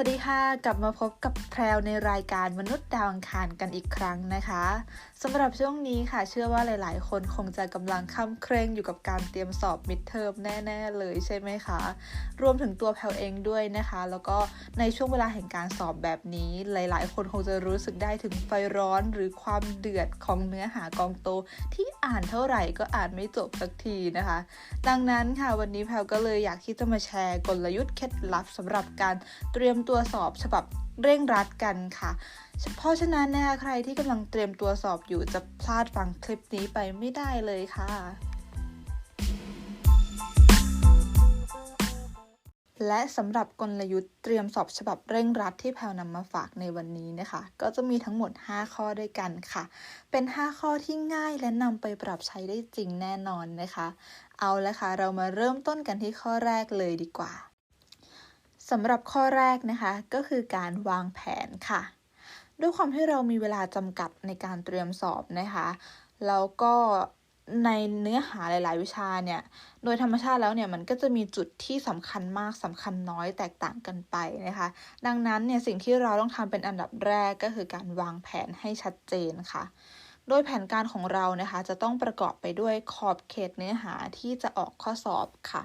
วัสดีค่ะ กลับมาพบกับแพรวในรายการมนุษย์ดาวอังคารกันอีกครั้งนะคะสำหรับช่วงนี้ค่ะ เชื่อว่าหลาย ๆ คนคงจะกำลังค้ำเคร่งอยู่กับการเตรียมสอบมิดเทอมแน่ ๆ เลยใช่ไหมคะ รวมถึงตัวแพรวเองด้วยนะคะ แล้วก็ในช่วงเวลาแห่งการสอบแบบนี้ หลาย ๆ คนคงจะรู้สึกได้ถึงไฟร้อนหรือความเดือดของเนื้อหากองโตที่ อ่านเท่าไหร่ก็อ่านไม่จบสักทีนะคะ ดังนั้นค่ะวันนี้แพลก็เลยอยากที่จะมาแชร์กลยุทธ์เคล็ดลับสำหรับการเตรียมตัวสอบฉบับเร่งรัดกันค่ะ เพราะฉะนั้นนะคะใครที่กำลังเตรียมตัวสอบอยู่จะพลาดฟังคลิปนี้ไปไม่ได้เลยค่ะ และสำหรับกลยุทธ์เตรียมสอบฉบับเร่งรัดที่แพลวนำมาฝากในวันนี้นะคะ ก็จะมีทั้งหมด 5 ข้อด้วยกันค่ะ เป็น 5 ข้อที่ง่ายและนำไปปรับใช้ได้จริงแน่นอนนะคะ เอาละค่ะ เรามาเริ่มต้นกันที่ข้อแรกเลยดีกว่าสำหรับข้อแรกนะคะ ก็คือการวางแผนค่ะ ด้วยความที่เรามีเวลาจำกัดในการเตรียมสอบนะคะแล้วก็ ในเนื้อหาหลาย ๆ วิชาเนี่ย โดยธรรมชาติแล้วเนี่ยมันก็จะมีจุดที่สำคัญมากสำคัญน้อยแตกต่างกันไปนะคะ ดังนั้นเนี่ยสิ่งที่เราต้องทำเป็นอันดับแรกก็คือการวางแผนให้ชัดเจนค่ะ โดยแผนการของเรานะคะจะต้องประกอบไปด้วยขอบเขตเนื้อหาที่จะออกข้อสอบค่ะ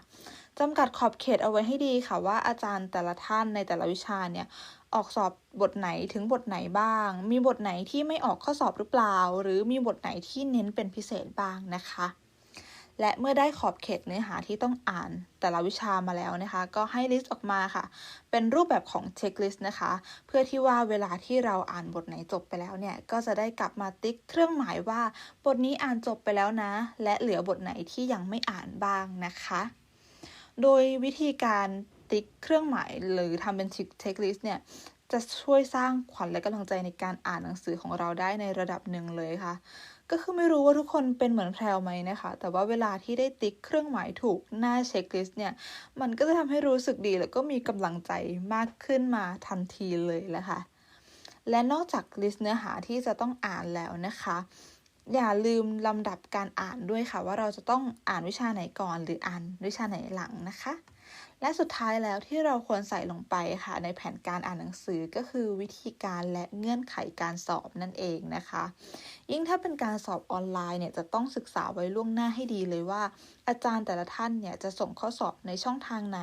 จำกัดขอบเขตเอาไว้ให้ดีค่ะว่าอาจารย์แต่ละท่านในแต่ละวิชาเนี่ย ออกสอบบทไหนถึงบทไหนบ้าง มีบทไหนที่ไม่ออกข้อสอบหรือเปล่า หรือมีบทไหนที่เน้นเป็นพิเศษบ้างนะคะ และเมื่อได้ขอบเขตเนื้อหาที่ต้องอ่านแต่ละวิชามาแล้วนะคะ ก็ให้ลิสต์ออกมาค่ะ เป็นรูปแบบของเช็คลิสต์นะคะ เพื่อที่ว่าเวลาที่เราอ่านบทไหนจบไปแล้วเนี่ย ก็จะได้กลับมาติ๊กเครื่องหมายว่า บทนี้อ่านจบไปแล้วนะ และเหลือบทไหนที่ยังไม่อ่านบ้างนะคะโดยวิธีการ ติ๊กเครื่องหมายหรือทำเป็นเช็คลิสต์เนี่ยจะช่วยสร้างขวัญและกำลังใจในการอ่านหนังสือของเราได้ในระดับหนึ่งเลยค่ะ ก็คือไม่รู้ว่าทุกคนเป็นเหมือนแพรวไหมนะคะ แต่ว่าเวลาที่ได้ติ๊กเครื่องหมายถูกหน้าเช็คลิสต์เนี่ย มันก็จะทำให้รู้สึกดี แล้วก็มีกำลังใจมากขึ้นมาทันทีเลยแหละค่ะ และนอกจากลิสต์เนื้อหาที่จะต้องอ่านแล้วนะคะ อย่าลืมลำดับการอ่านด้วยค่ะ ว่าเราจะต้องอ่านวิชาไหนก่อนหรืออ่านวิชาไหนหลังนะคะ และสุดท้ายแล้วที่เราควรใส่ลงไปค่ะในแผนการอ่านหนังสือก็คือวิธีการและเงื่อนไขการสอบนั่นเองนะคะ ยิ่งถ้าเป็นการสอบออนไลน์เนี่ยจะต้องศึกษาไว้ล่วงหน้าให้ดีเลยว่า อาจารย์แต่ละท่านเนี่ยจะส่งข้อสอบในช่องทางไหน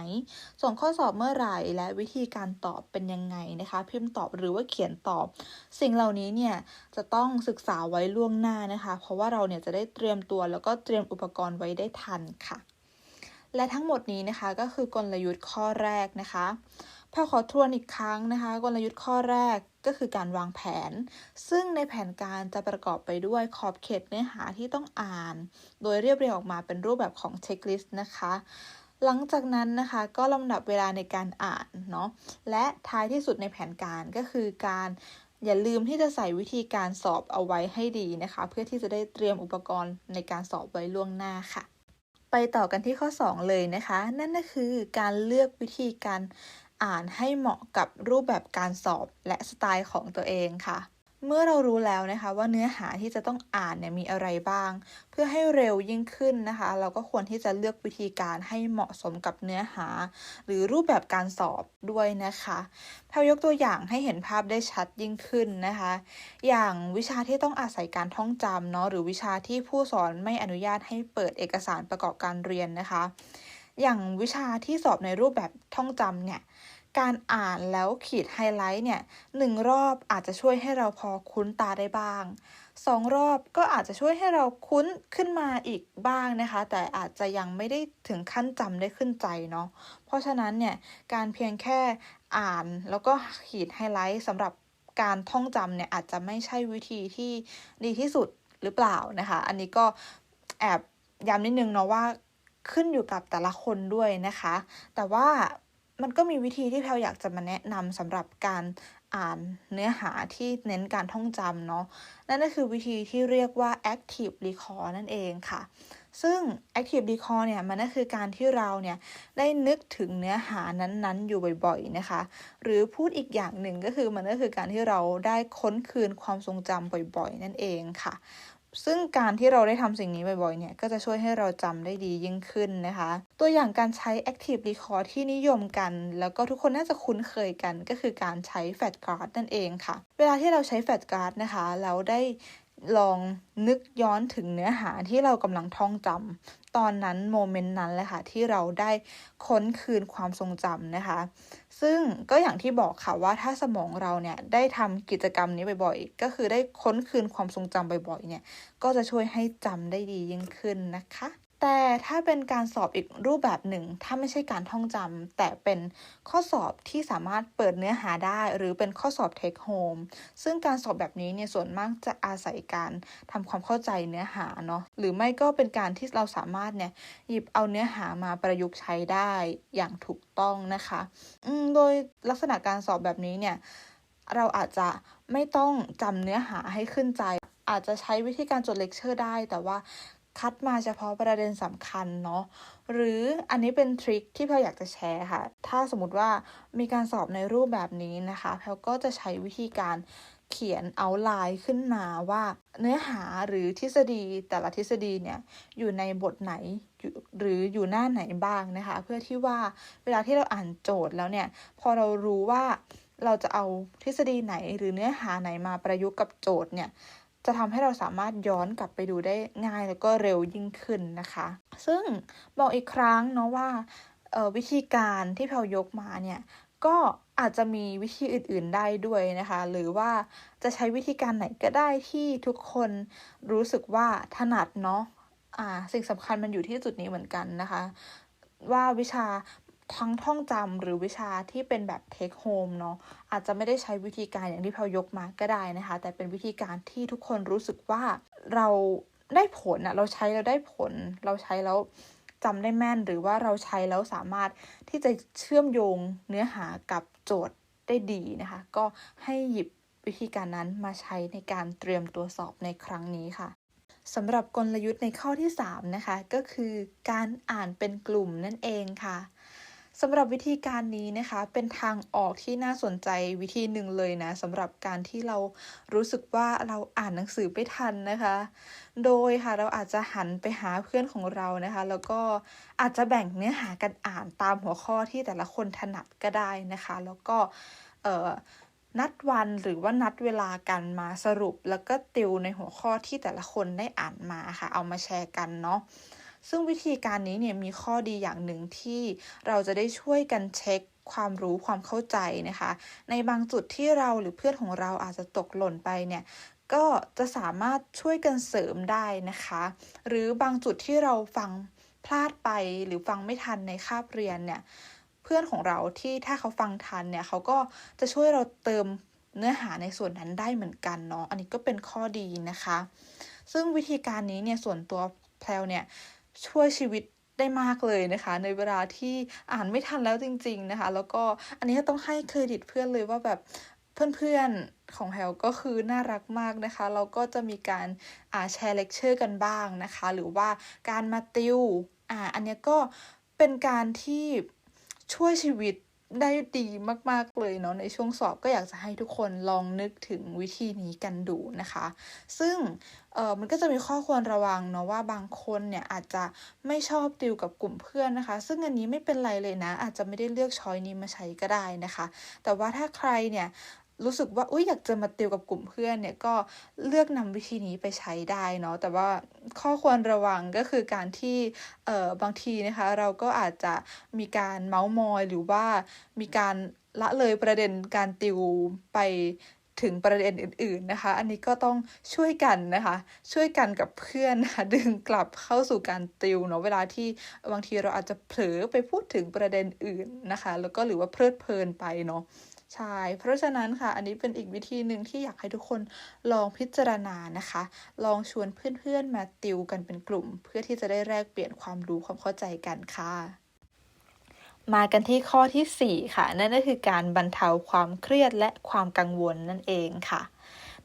ส่งข้อสอบเมื่อไหร่ และวิธีการตอบเป็นยังไงนะคะ พิมพ์ตอบหรือว่าเขียนตอบ สิ่งเหล่านี้เนี่ยจะต้องศึกษาไว้ล่วงหน้านะคะ เพราะว่าเราเนี่ยจะได้เตรียมตัวแล้วก็เตรียมอุปกรณ์ไว้ได้ทันค่ะ และทั้งหมดนี้นะคะก็คือกลยุทธ์ข้อแรกนะคะพอขอทวนอีกครั้งนะคะ กลยุทธ์ข้อแรกก็คือการวางแผน ซึ่งในแผนการจะประกอบไปด้วยขอบเขตเนื้อหาที่ต้องอ่าน โดยเรียบเรียงออกมาเป็นรูปแบบของเช็คลิสต์นะคะ หลังจากนั้นนะคะก็ลำดับเวลาในการอ่านเนาะและท้ายที่สุดในแผนการก็คือการอย่าลืมที่จะใส่วิธีการสอบเอาไว้ให้ดีนะคะ เพื่อที่จะได้เตรียมอุปกรณ์ในการสอบไว้ล่วงหน้าค่ะ ไปต่อกันที่ข้อ 2 เลยนะคะ นั่นก็คือการเลือกวิธีการอ่านให้เหมาะกับรูปแบบการสอบและสไตล์ของตัวเองค่ะ เมื่อเรารู้แล้วนะคะว่าเนื้อหาที่จะต้องอ่านเนี่ยมีอะไรบ้าง เพื่อให้เร็วยิ่งขึ้นนะคะ เราก็ควรที่จะเลือกวิธีการให้เหมาะสมกับเนื้อหา หรือรูปแบบการสอบด้วยนะคะพายกตัวอย่างให้เห็นภาพได้ชัดยิ่งขึ้นนะคะ อย่างวิชาที่ต้องอาศัยการท่องจำเนาะหรือวิชาที่ผู้สอนไม่อนุญาตให้เปิดเอกสารประกอบการเรียนนะคะ อย่างวิชาที่สอบในรูปแบบท่องจำเนี่ย การอ่านแล้วขีดไฮไลท์เนี่ยหนึ่งรอบอาจจะช่วยให้เราพอคุ้นตาได้บ้างสองรอบก็อาจจะช่วยให้เราคุ้นขึ้นมาอีกบ้างนะคะ แต่อาจจะยังไม่ได้ถึงขั้นจำได้ขึ้นใจเนาะเพราะฉะนั้นเนี่ยการเพียงแค่อ่านแล้วก็ขีดไฮไลท์สำหรับการท่องจำเนี่ยอาจจะไม่ใช่วิธีที่ดีที่สุดหรือเปล่านะคะ อันนี้ก็แอบย้ำนิดนึงเนาะว่าขึ้นอยู่กับแต่ละคนด้วยนะคะ แต่ว่า มันก็มีวิธีที่แพลอยากจะมาแนะนำสำหรับการอ่านเนื้อหาที่เน้นการท่องจำเนาะนั่นก็คือวิธีที่เรียกว่า active recall นั่นเองค่ะ ซึ่ง active recall เนี่ยมันก็คือการที่เราเนี่ยได้นึกถึงเนื้อหานั้นๆ อยู่บ่อยๆนะคะ หรือพูดอีกอย่างหนึ่งก็คือมันก็คือการที่เราได้ค้นคืนความทรงจำบ่อยๆ นั่นเองค่ะ ซึ่งการที่เราได้ทำสิ่งนี้บ่อยๆ เนี่ย ก็จะช่วยให้เราจำได้ดียิ่งขึ้นนะคะ ตัวอย่างการใช้ active record ที่นิยมกัน แล้วก็ทุกคนน่าจะคุ้นเคยกันก็คือการใช้ fat card นั่นเองค่ะ เวลาที่เราใช้ fat card นะคะ เราได้ลองนึกย้อนถึงเนื้อหาที่เรากำลังท่องจำตอนนั้นโมเมนต์นั้นแหละค่ะที่เราได้ค้นคืนความทรงจำนะคะ ซึ่งก็อย่างที่บอกค่ะว่าถ้าสมองเราเนี่ยได้ทำกิจกรรมนี้บ่อยๆ ก็คือได้ค้นคืนความทรงจำบ่อยๆ เนี่ย ก็จะช่วยให้จำได้ดียิ่งขึ้นนะคะ แต่ถ้าเป็นการสอบอีกรูปแบบหนึ่ง ถ้าไม่ใช่การท่องจำแต่เป็นข้อสอบที่สามารถเปิดเนื้อหาได้ หรือเป็นข้อสอบ take home ซึ่งการสอบแบบนี้เนี่ยส่วนมากจะอาศัยการทำความเข้าใจเนื้อหาเนาะหรือไม่ก็เป็นการที่เราสามารถเนี่ยหยิบเอาเนื้อหามาประยุกต์ใช้ได้อย่างถูกต้องนะคะโดยลักษณะการสอบแบบนี้เนี่ยเราอาจจะไม่ต้องจำเนื้อหาให้ขึ้นใจ อาจจะใช้วิธีการจดเลคเชอร์ได้ แต่ว่า คัดมาเฉพาะประเด็นสำคัญเนาะหรืออันนี้เป็นทริคที่แพลอยากจะแชร์ค่ะ ถ้าสมมติว่ามีการสอบในรูปแบบนี้นะคะแพลก็จะใช้วิธีการเขียนเอาไลน์ขึ้นมาว่าเนื้อหาหรือทฤษฎีแต่ละทฤษฎีเนี่ยอยู่ในบทไหนหรืออยู่หน้าไหนบ้างนะคะ เพื่อที่ว่าเวลาที่เราอ่านโจทย์แล้วเนี่ย พอเรารู้ว่าเราจะเอาทฤษฎีไหนหรือเนื้อหาไหนมาประยุกต์กับโจทย์เนี่ย จะทำให้เราสามารถย้อนกลับไปดูได้ง่ายแล้วก็เร็วยิ่งขึ้นนะคะ ซึ่งบอกอีกครั้งเนาะว่าวิธีการที่เพลยกมาเนี่ยก็อาจจะมีวิธีอื่น ๆได้ด้วยนะคะ หรือว่าจะใช้วิธีการไหนก็ได้ที่ทุกคนรู้สึกว่าถนัดเนาะอ่าสิ่งสำคัญมันอยู่ที่จุดนี้เหมือนกันนะคะ ว่าวิชา ทั้งท่องจำหรือวิชาที่เป็นแบบ take home เนาะอาจจะไม่ได้ใช้วิธีการอย่างที่เพายกมาก็ได้นะคะ แต่เป็นวิธีการที่ทุกคนรู้สึกว่าเราได้ผลอะเราใช้แล้วได้ผล เราใช้แล้วจำได้แม่น หรือว่าเราใช้แล้วสามารถที่จะเชื่อมโยงเนื้อหากับโจทย์ได้ดีนะคะ ก็ให้หยิบวิธีการนั้นมาใช้ในการเตรียมตัวสอบในครั้งนี้ค่ะสำหรับกลยุทธ์ในข้อที่ 3 นะคะ ก็คือการอ่านเป็นกลุ่มนั่นเองค่ะ สำหรับวิธีการนี้นะคะ เป็นทางออกที่น่าสนใจวิธีหนึ่งเลยนะสำหรับการที่เรารู้สึกว่าเราอ่านหนังสือไม่ทันนะคะ โดยค่ะเราอาจจะหันไปหาเพื่อนของเรานะคะ แล้วก็อาจจะแบ่งเนื้อหากันอ่านตามหัวข้อที่แต่ละคนถนัดก็ได้นะคะ แล้วก็นัดวันหรือว่านัดเวลากันมาสรุป แล้วก็ติวในหัวข้อที่แต่ละคนได้อ่านมาค่ะ เอามาแชร์กันเนาะ ซึ่งวิธีการนี้เนี่ยมีข้อดีอย่างหนึ่งที่เราจะได้ช่วยกันเช็คความรู้ความเข้าใจนะคะ ในบางจุดที่เราหรือเพื่อนของเราอาจจะตกหล่นไปเนี่ยก็จะสามารถช่วยกันเสริมได้นะคะ หรือบางจุดที่เราฟังพลาดไปหรือฟังไม่ทันในคาบเรียนเนี่ยเพื่อนของเราที่ถ้าเขาฟังทันเนี่ยเขาก็จะช่วยเราเติมเนื้อหาในส่วนนั้นได้เหมือนกันเนาะอันนี้ก็เป็นข้อดีนะคะ ซึ่งวิธีการนี้เนี่ยส่วนตัวแพลวเนี่ย ช่วยชีวิตได้มากเลยนะคะ ในเวลาที่อ่านไม่ทันแล้วจริง ๆนะคะ แล้วก็อันนี้ต้องให้เครดิตเพื่อนเลยว่าแบบเพื่อนๆของแฮลก็คือน่ารักมากนะคะเราก็จะมีการอ่าแชร์เลคเชอร์กันบ้างนะคะ หรือว่าการมาติวอ่าอันนี้ก็เป็นการที่ช่วยชีวิตได้ดีมาก ๆ เลยเนาะในช่วงสอบก็อยากจะให้ทุกคนลองนึกถึงวิธีนี้กันดูนะคะ ซึ่ง เออมันก็จะมีข้อควรระวังเนาะว่าบางคนเนี่ยอาจจะไม่ชอบติวกับกลุ่มเพื่อนนะคะ ซึ่งอันนี้ไม่เป็นไรเลยนะ อาจจะไม่ได้เลือกช้อยนี้มาใช้ก็ได้นะคะ แต่ว่าถ้าใครเนี่ยรู้สึกว่าอุ้ยอยากจะมาติวกับกลุ่มเพื่อนเนี่ยก็เลือกนำวิธีนี้ไปใช้ได้เนาะแต่ว่าข้อควรระวังก็คือการที่เอ่อบางทีนะคะ เราก็อาจจะมีการเมาส์มอยหรือว่ามีการละเลยประเด็นการติวไป ถึงประเด็นอื่น ๆนะคะ อันนี้ก็ต้องช่วยกันนะคะ ช่วยกันกับเพื่อนนะคะดึงกลับเข้าสู่การติวเนาะเวลาที่บางทีเราอาจจะเผลอไปพูดถึงประเด็นอื่นนะคะ แล้วก็หรือว่าเพลิดเพลินไปเนาะใช่ เพราะฉะนั้นค่ะ อันนี้เป็นอีกวิธีหนึ่งที่อยากให้ทุกคนลองพิจารณานะคะ ลองชวนเพื่อนๆมาติวกันเป็นกลุ่ม เพื่อที่จะได้แลกเปลี่ยนความรู้ความเข้าใจกันค่ะ มากันที่ข้อที่ 4 ค่ะ นั่นก็คือการบรรเทาความเครียดและความกังวลนั่นเองค่ะ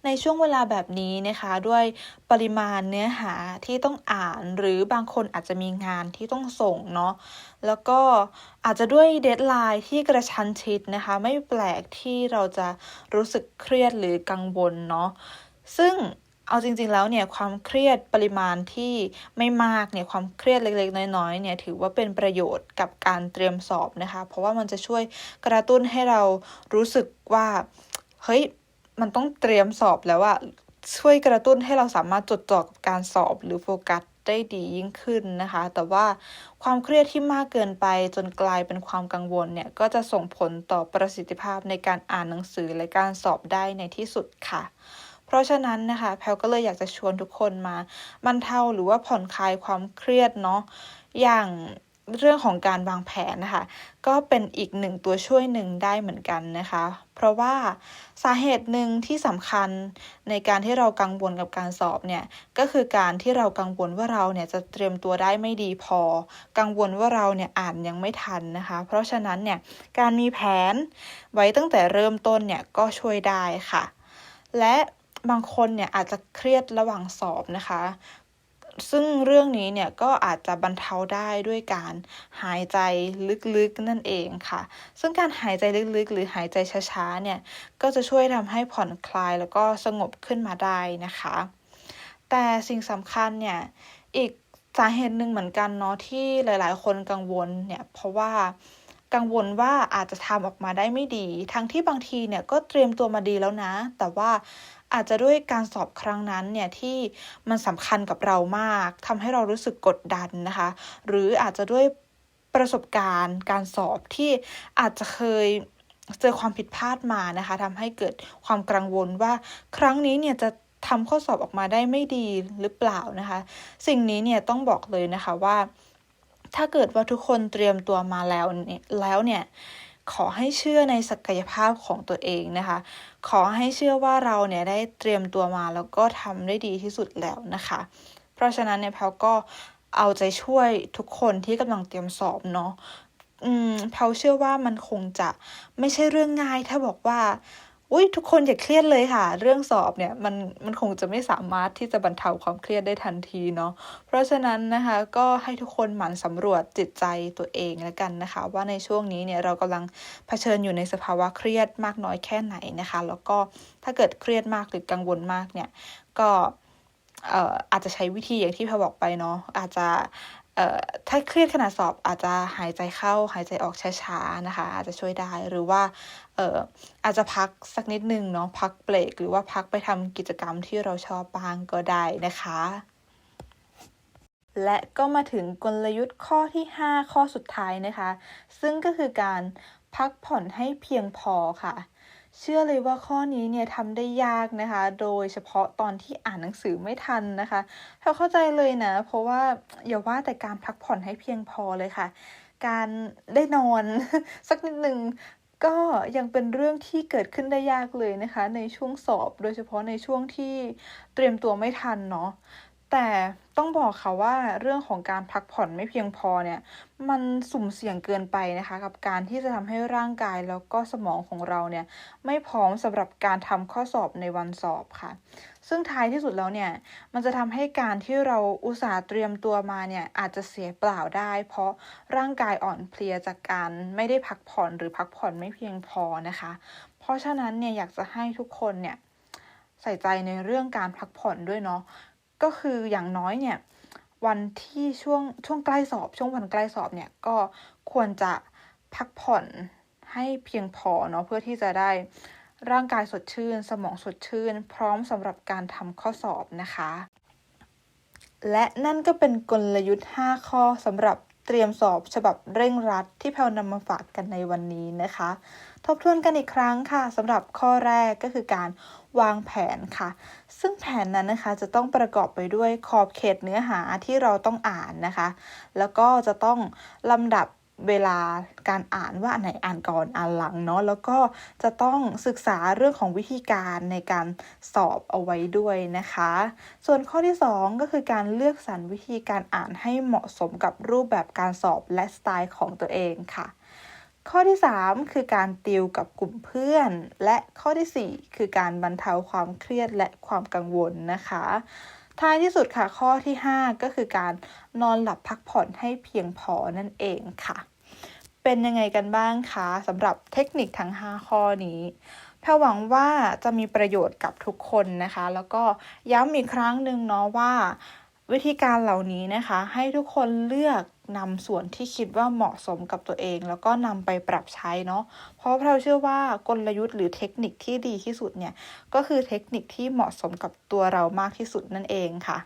ในช่วงเวลาแบบนี้นะคะด้วยปริมาณเนื้อหาที่ต้องอ่านหรือบางคนอาจจะมีงานที่ต้องส่งเนาะแล้วก็อาจจะด้วยเดทไลน์ที่กระชั้นชิดนะคะ ไม่แปลกที่เราจะรู้สึกเครียดหรือกังวลเนาะซึ่ง เอาจริง ๆ แล้วเนี่ยความเครียดปริมาณที่ไม่มากเนี่ยความเครียดเล็กๆ น้อยๆเนี่ยถือว่าเป็นประโยชน์กับการเตรียมสอบนะคะ เพราะว่ามันจะช่วยกระตุ้นให้เรารู้สึกว่าเฮ้ยมันต้องเตรียมสอบแล้วอะช่วยกระตุ้นให้เราสามารถจดจ่อกับการสอบหรือโฟกัสได้ดียิ่งขึ้นนะคะ แต่ว่าความเครียดที่มากเกินไปจนกลายเป็นความกังวลเนี่ยก็จะส่งผลต่อประสิทธิภาพในการอ่านหนังสือและการสอบได้ในที่สุดค่ะ ราะฉะนั้นนะคะแพลก็เลยอยากจะชวนทุกคนมาบรรเทาหรือว่าผ่อนคลายความเครียดเนาะอย่างเรื่องของการวางแผนนะคะ ก็เป็นอีกหนึ่งตัวช่วยหนึ่งได้เหมือนกันนะคะ เพราะว่าสาเหตุหนึ่งที่สำคัญในการที่เรากังวลกับการสอบเนี่ย ก็คือการที่เรากังวลว่าเราเนี่ยจะเตรียมตัวได้ไม่ดีพอ กังวลว่าเราเนี่ยอ่านยังไม่ทันนะคะ เพราะฉะนั้นเนี่ยการมีแผนไว้ตั้งแต่เริ่มต้นเนี่ยก็ช่วยได้ค่ะและ บางคนเนี่ยอาจจะเครียดระหว่างสอบนะคะ ซึ่งเรื่องนี้เนี่ยก็อาจจะบรรเทาได้ด้วยการหายใจลึกๆนั่นเองค่ะ ซึ่งการหายใจลึกๆ หรือหายใจช้าๆเนี่ยก็จะช่วยทำให้ผ่อนคลายแล้วก็สงบขึ้นมาได้นะคะ แต่สิ่งสำคัญเนี่ยอีกสาเหตุหนึ่งเหมือนกันเนาะที่หลาย ๆ คนกังวลเนี่ยเพราะว่ากังวลว่าอาจจะทำออกมาได้ไม่ดี ทั้งที่บางทีเนี่ยก็เตรียมตัวมาดีแล้วนะ แต่ว่า อาจจะด้วยการสอบครั้งนั้นเนี่ยที่มันสำคัญกับเรามาก ทำให้เรารู้สึกกดดันนะคะ หรืออาจจะด้วยประสบการณ์การสอบที่อาจจะเคยเจอความผิดพลาดมานะคะทำให้เกิดความกังวลว่าครั้งนี้เนี่ยจะทำข้อสอบออกมาได้ไม่ดีหรือเปล่านะคะ สิ่งนี้เนี่ยต้องบอกเลยนะคะว่า ถ้าเกิดว่าทุกคนเตรียมตัวมาแล้วเนี่ยแล้วเนี่ย ขอให้เชื่อในศักยภาพของตัวเองนะคะ ขอให้เชื่อว่าเราเนี่ยได้เตรียมตัวมาแล้วก็ทำได้ดีที่สุดแล้วนะคะ เพราะฉะนั้นเนี่ยแพลก็เอาใจช่วยทุกคนที่กำลังเตรียมสอบเนาะอืมแพลเชื่อว่ามันคงจะไม่ใช่เรื่องง่ายถ้าบอกว่า อุ้ยทุกคนอย่าเครียดเลยค่ะ เรื่องสอบเนี่ยมันมันคงจะไม่สามารถที่จะบรรเทาความเครียดได้ทันทีเนาะเพราะฉะนั้นนะคะก็ให้ทุกคนหมั่นสำรวจจิตใจตัวเองแล้วกันนะคะ ว่าในช่วงนี้เนี่ยเรากำลังเผชิญอยู่ในสภาวะเครียดมากน้อยแค่ไหนนะคะ แล้วก็ถ้าเกิดเครียดมากหรือกังวลมากเนี่ยก็อาจจะใช้วิธีอย่างที่พรบอกไปเนาะอาจจะ ถ้าเครียดขณะสอบอาจจะหายใจเข้าหายใจออกช้าๆนะคะ อาจจะช่วยได้หรือว่าเอ่ออาจจะพักสักนิดนึงเนาะพักเบรกหรือว่าพักไปทำกิจกรรมที่เราชอบบ้างก็ได้นะคะ และก็มาถึงกลยุทธ์ข้อที่ 5 ข้อสุดท้ายนะคะ ซึ่งก็คือการพักผ่อนให้เพียงพอค่ะ เชื่อเลยว่าข้อนี้เนี่ยทำได้ยากนะคะ โดยเฉพาะตอนที่อ่านหนังสือไม่ทันนะคะเราเข้าใจเลยนะ เพราะว่าอย่าว่าแต่การพักผ่อนให้เพียงพอเลยค่ะ การได้นอนสักนิดหนึ่งก็ยังเป็นเรื่องที่เกิดขึ้นได้ยากเลยนะคะ ในช่วงสอบโดยเฉพาะในช่วงที่เตรียมตัวไม่ทันเนาะ แต่ต้องบอกค่ะว่าเรื่องของการพักผ่อนไม่เพียงพอเนี่ย มันสุ่มเสี่ยงเกินไปนะคะ กับการที่จะทำให้ร่างกายแล้วก็สมองของเราเนี่ย ไม่พร้อมสำหรับการทำข้อสอบในวันสอบค่ะ ซึ่งท้ายที่สุดแล้วเนี่ย มันจะทำให้การที่เราอุตส่าห์เตรียมตัวมาเนี่ย อาจจะเสียเปล่าได้ เพราะร่างกายอ่อนเพลียจากการไม่ได้พักผ่อนหรือพักผ่อนไม่เพียงพอนะคะ เพราะฉะนั้นเนี่ยอยากจะให้ทุกคนเนี่ยใส่ใจในเรื่องการพักผ่อนด้วยเนาะ ก็คืออย่างน้อยเนี่ยวันที่ช่วงช่วงใกล้สอบ ช่วงวันใกล้สอบเนี่ยก็ควรจะพักผ่อนให้เพียงพอเนาะเพื่อที่จะได้ร่างกายสดชื่น สมองสดชื่น พร้อมสำหรับการทำข้อสอบนะคะ และนั่นก็เป็นกลยุทธ์ 5 ข้อสำหรับเตรียมสอบฉบับเร่งรัดที่แพลนำมาฝากกันในวันนี้นะคะ ทบทวนกันอีกครั้งค่ะสำหรับข้อแรกก็คือการวางแผนค่ะ ซึ่งแผนนั้นนะคะจะต้องประกอบไปด้วยขอบเขตเนื้อหาที่เราต้องอ่านนะคะ แล้วก็จะต้องลำดับเวลาการอ่านว่าอันไหนอ่านก่อนอ่านหลังเนาะแล้วก็จะต้องศึกษาเรื่องของวิธีการในการสอบเอาไว้ด้วยนะคะ ส่วนข้อที่ 2 ก็คือการเลือกสรรวิธีการอ่านให้เหมาะสมกับรูปแบบการสอบและสไตล์ของตัวเองค่ะ ข้อที่ 3 คือการติวกับกลุ่มเพื่อน และข้อที่ 4 คือการบรรเทาความเครียดและความกังวลนะคะ ท้ายที่สุดค่ะข้อที่ 5 ก็คือการนอนหลับพักผ่อนให้เพียงพอนั่นเองค่ะ เป็นยังไงกันบ้างคะสำหรับเทคนิคทั้ง 5 ข้อนี้แพแพรหวังว่าจะมีประโยชน์กับทุกคนนะคะ แล้วก็ย้ำอีกครั้งหนึ่งเนาะว่า วิธีการเหล่านี้นะคะ ให้ทุกคนเลือกนำส่วนที่คิดว่าเหมาะสมกับตัวเอง แล้วก็นำไปปรับใช้เนาะเพราะเราเชื่อว่ากลยุทธ์หรือเทคนิคที่ดีที่สุดเนี่ยก็คือเทคนิคที่เหมาะสมกับตัวเรามากที่สุดนั่นเองค่ะ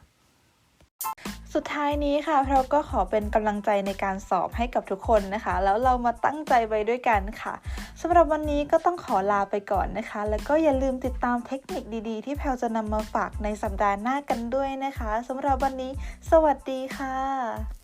สุดท้ายนี้ค่ะเราก็ขอเป็นกำลังใจในการสอบให้กับทุกคนนะคะ แล้วเรามาตั้งใจไปด้วยกันค่ะสำหรับวันนี้ก็ต้องขอลาไปก่อนนะคะ แล้วก็อย่าลืมติดตามเทคนิคดีๆ ที่แพลจะนำมาฝากในสัปดาห์หน้ากันด้วยนะคะสำหรับวันนี้ สวัสดีค่ะ